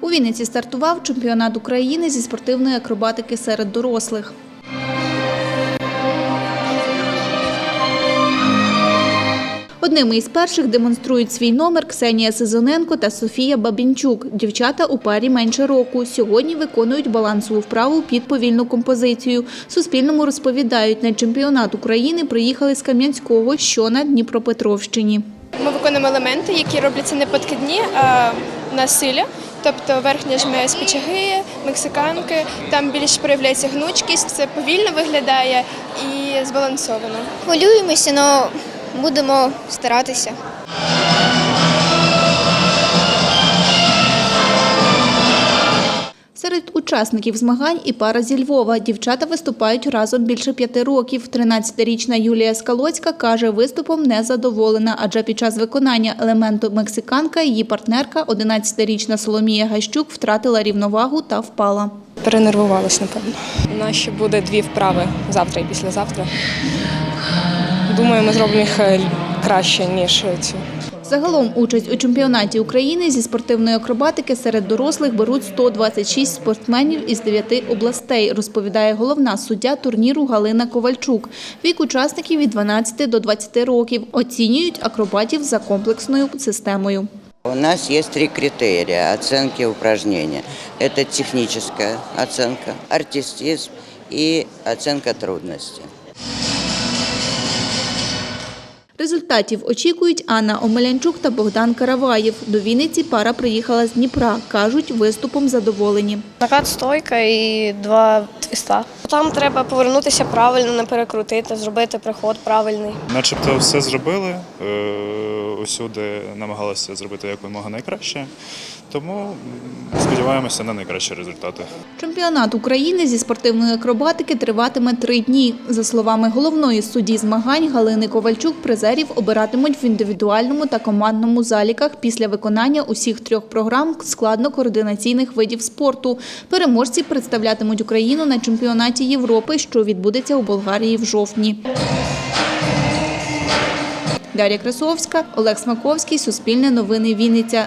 У Вінниці стартував чемпіонат України зі спортивної акробатики серед дорослих. Одними із перших демонструють свій номер Ксенія Сезоненко та Софія Бабінчук. Дівчата у парі менше року. Сьогодні виконують балансову вправу під повільну композицію. Суспільному розповідають, на чемпіонат України приїхали з Кам'янського, що на Дніпропетровщині. Ми виконуємо елементи, які робляться не подкидні, а на. Тобто верхня жме з печаги, мексиканки, там більш проявляється гнучкість, все повільно виглядає і збалансовано. Хвилюємося, але будемо старатися. Серед учасників змагань і пара зі Львова. Дівчата виступають разом більше п'яти років. 13-річна Юлія Скалоцька каже, виступом не задоволена, адже під час виконання елементу мексиканка її партнерка, 11-річна Соломія Гащук, втратила рівновагу та впала. Перенервувалась, напевно. У нас ще буде дві вправи завтра і післязавтра. Думаю, ми зробимо їх е, краще, ніж цю. Загалом участь у чемпіонаті України зі спортивної акробатики серед дорослих беруть 126 спортсменів із 9 областей, розповідає головна суддя турніру Галина Ковальчук. Вік учасників від 12 до 20 років. Оцінюють акробатів за комплексною системою. У нас есть три критерия оценки упражнения. Это техническая оценка, артистизм и оценка трудности. Результатів очікують Анна Омелянчук та Богдан Караваєв. До Вінниці пара приїхала з Дніпра. Кажуть, виступом задоволені. Накат стойка і два твіста. Там треба повернутися правильно, не перекрутити, зробити приход правильний. Начебто все зробили. е, Усюди намагалися зробити якомога найкраще. Тому сподіваємося на найкращі результати. Чемпіонат України зі спортивної акробатики триватиме три дні. За словами головної судді змагань Галини Ковальчук, призерів обиратимуть в індивідуальному та командному заліках після виконання усіх трьох програм складно-координаційних видів спорту. Переможці представлятимуть Україну на чемпіонаті Європи, що відбудеться у Болгарії в жовтні. Дар'я Красовська, Олег Смаковський, Суспільне новини Вінниця.